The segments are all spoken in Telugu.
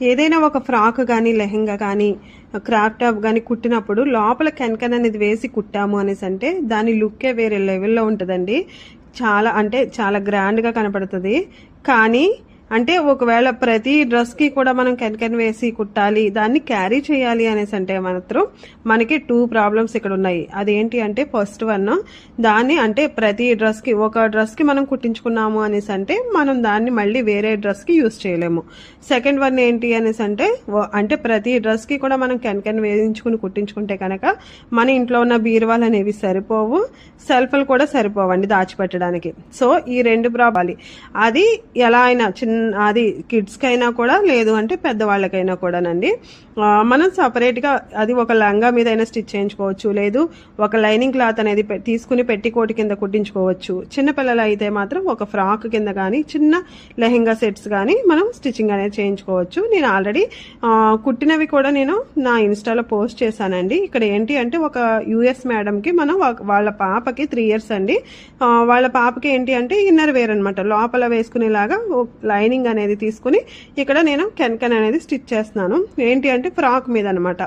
ఏదైనా ఒక ఫ్రాక్ కానీ లెహెంగా కానీ క్రాఫ్ట్ టాప్ కానీ కుట్టినప్పుడు లోపల కెనకెన్ అనేది వేసి కుట్టాము అనేసి అంటే దాని లుక్కే వేరే లెవెల్లో ఉంటుందండి. చాలా అంటే చాలా గ్రాండ్గా కనపడుతుంది. కానీ అంటే ఒకవేళ ప్రతి డ్రెస్కి కూడా మనం కెన్కెన్ వేసి కుట్టాలి దాన్ని క్యారీ చేయాలి అనేసి అంటే మాత్రం మనకి టూ ప్రాబ్లమ్స్ ఇక్కడ ఉన్నాయి. అదేంటి అంటే ఫస్ట్ వన్ దాన్ని అంటే ప్రతి డ్రెస్కి ఒక డ్రెస్కి మనం కుట్టించుకున్నాము అనేసి అంటే మనం దాన్ని మళ్ళీ వేరే డ్రెస్కి యూస్ చేయలేము. సెకండ్ వన్ ఏంటి అనేసి అంటే అంటే ప్రతి డ్రెస్కి కూడా మనం కెన్కెన్ వేయించుకుని కుట్టించుకుంటే కనుక మన ఇంట్లో ఉన్న బీరువాలు అనేవి సరిపోవు సెల్ఫ్లు కూడా సరిపోవండి దాచిపెట్టడానికి. సో ఈ రెండు ప్రాబ్లం అది ఎలా అయినా చిన్న అది కిడ్స్కి అయినా కూడా లేదు అంటే పెద్దవాళ్ళకైనా కూడానండి. మనం సపరేట్గా అది ఒక లంగా మీద అయినా స్టిచ్ చేయించుకోవచ్చు లేదు ఒక లైనింగ్ క్లాత్ అనేది పె- తీసుకుని పెట్టికోటి కింద కుట్టించుకోవచ్చు. చిన్నపిల్లలు అయితే మాత్రం ఒక ఫ్రాక్ కింద కానీ చిన్న లెహెంగా సెట్స్ కానీ మనం స్టిచ్చింగ్ అనేది చేయించుకోవచ్చు. నేను ఆల్రెడీ కుట్టినవి కూడా నేను నా ఇన్స్టాలో పోస్ట్ చేశానండి. ఇక్కడ ఏంటి అంటే ఒక యుఎస్ మేడంకి మనం వాళ్ళ పాపకి త్రీ ఇయర్స్ అండి. వాళ్ళ పాపకి ఏంటి అంటే ఇన్నర్ వేర్ అనమాట లోపల వేసుకునేలాగా లైన్ లైనింగ్ అనేది తీసుకుని ఇక్కడ నేను కెన్కెన్ అనేది స్టిచ్ చేస్తున్నాను. ఏంటి అంటే ఫ్రాక్ మీద అనమాట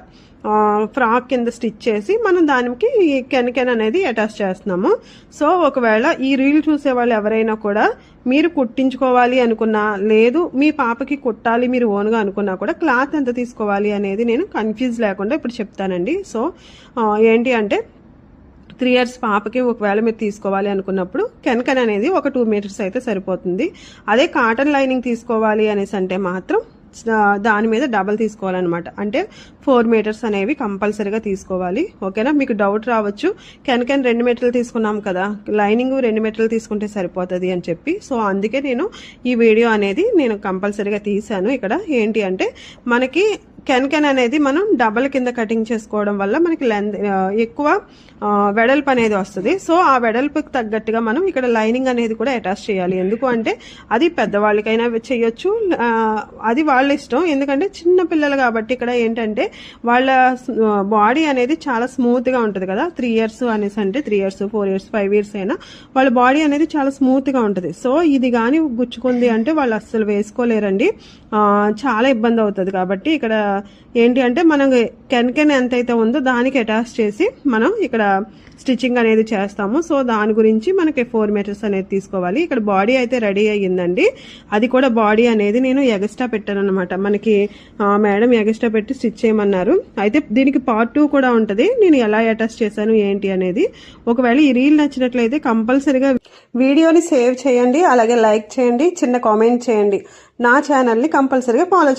ఫ్రాక్ కింద స్టిచ్ చేసి మనం దానికి కెన్కెన్ అనేది అటాచ్ చేస్తున్నాము. సో ఒకవేళ ఈ రీల్ చూసే వాళ్ళు ఎవరైనా కూడా మీరు కుట్టించుకోవాలి అనుకున్నా లేదు మీ పాపకి కుట్టాలి మీరు ఓన్గా అనుకున్నా కూడా క్లాత్ ఎంత తీసుకోవాలి అనేది నేను కన్ఫ్యూజ్ లేకుండా ఇప్పుడు చెప్తానండి. సో ఏంటి అంటే త్రీ ఇయర్స్ పాపకి ఒకవేళ మీరు తీసుకోవాలి అనుకున్నప్పుడు కెన్కన్ అనేది ఒక టూ మీటర్స్ అయితే సరిపోతుంది. అదే కాటన్ లైనింగ్ తీసుకోవాలి అనేసి అంటే మాత్రం దాని మీద డబల్ తీసుకోవాలన్నమాట. అంటే ఫోర్ మీటర్స్ అనేవి కంపల్సరీగా తీసుకోవాలి. ఓకేనా? మీకు డౌట్ రావచ్చు. కెన్కెన్ రెండు మీటర్లు తీసుకున్నాం కదా. లైనింగ్ రెండు మీటర్లు తీసుకుంటే సరిపోతుంది అని చెప్పి. సో అందుకే నేను ఈ వీడియో అనేది నేను కంపల్సరీగా తీశాను. ఇక్కడ ఏంటి అంటే మనకి కెన్కెన్ అనేది మనం డబల్ కింద కటింగ్ చేసుకోవడం వల్ల మనకి లెంత్ ఎక్కువ వెడల్పు అనేది వస్తుంది. సో ఆ వెడల్పుకి తగ్గట్టుగా మనం ఇక్కడ లైనింగ్ అనేది కూడా అటాచ్ చేయాలి. ఎందుకు అంటే అది పెద్దవాళ్ళకైనా చేయొచ్చు అది వాళ్ళ ఇష్టం. ఎందుకంటే చిన్న పిల్లలు కాబట్టి ఇక్కడ ఏంటంటే వాళ్ళ బాడీ అనేది చాలా స్మూత్గా ఉంటుంది కదా. త్రీ ఇయర్స్ అనేసి అంటే three years four years five years అయినా వాళ్ళ బాడీ అనేది చాలా స్మూత్గా ఉంటుంది. సో ఇది కానీ గుచ్చుకుంది అంటే వాళ్ళు అస్సలు వేసుకోలేరండి. చాలా ఇబ్బంది అవుతుంది కాబట్టి ఇక్కడ ఏంటి అంటే మనం కెన్కెన్ ఎంతైతే ఉందో దానికి అటాచ్ చేసి మనం ఇక్కడ స్టిచ్చింగ్ అనేది చేస్తాము. సో దాని గురించి మనకి ఫోర్ మీటర్స్ అనేది తీసుకోవాలి. ఇక్కడ బాడీ అయితే రెడీ అయ్యిందండి. అది కూడా బాడీ అనేది నేను ఎగస్ట్రా పెట్టాను అనమాట మనకి మేడం ఎగస్ట్రా పెట్టి స్టిచ్ చేయమన్నారు. అయితే దీనికి పార్ట్ టూ కూడా ఉంటుంది. నేను ఎలా అటాచ్ చేశాను ఏంటి అనేది. ఒకవేళ ఈ రీల్ నచ్చినట్లయితే కంపల్సరీగా వీడియోని సేవ్ చేయండి. అలాగే లైక్ చేయండి. చిన్న కామెంట్ చేయండి. నా ఛానల్ని కంపల్సరీగా ఫాలో